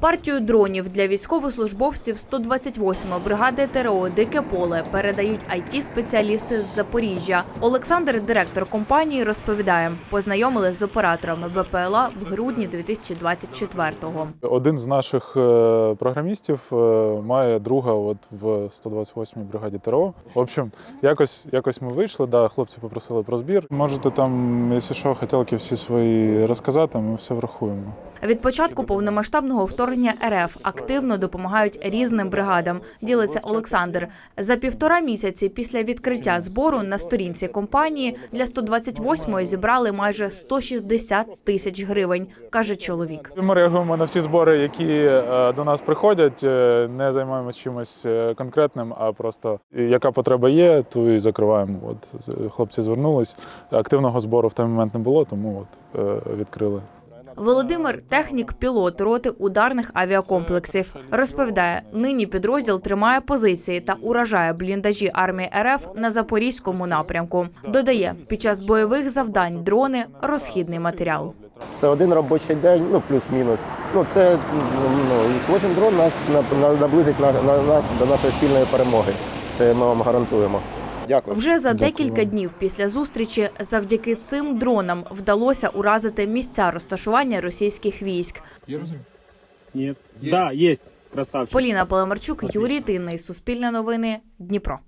Партію дронів для військовослужбовців 128-ї бригади ТРО Дике поле передають it спеціалісти з Запоріжжя. Олександр, директор компанії, розповідає, познайомили з операторами БПЛА в грудні 2024-го. Один з наших е, програмістів е, має друга от в 128-й бригаді ТРО. В общем, якось, якось ми вийшли, да, хлопці попросили про збір. Можете там, якщо що, хотілки всі свої розказати, ми все врахуємо. Від початку повномасштабного вторгнення РФ активно допомагають різним бригадам. Ділиться Олександр. За півтора місяці після відкриття збору на сторінці компанії для 128-ї зібрали майже 160 тисяч гривень, каже чоловік. Ми реагуємо на всі збори, які е, до нас приходять. е, Не займаємося чимось е, конкретним, а просто яка потреба є, ту і закриваємо. От хлопці звернулись. Активного збору в той момент не було, тому от відкрили. Володимир технік, пілот роти ударних авіакомплексів. Розповідає, нині підрозділ тримає позиції та уражає бліндажі армії РФ на запорізькому напрямку. Додає, під час бойових завдань дрони розхідний матеріал. Це один робочий день, ну плюс-мінус. Ну це ну кожен дрон нас на- на- наблизить на, на нас до нашої спільної перемоги. Це ми вам гарантуємо. Дякую. Вже за Дякую декілька днів після зустрічі завдяки цим дронам вдалося уразити місця розташування російських військ. Нет. Да, є. Красавчик. Поліна Полемарчук, Юрій Тинний, Суспільне новини, Дніпро.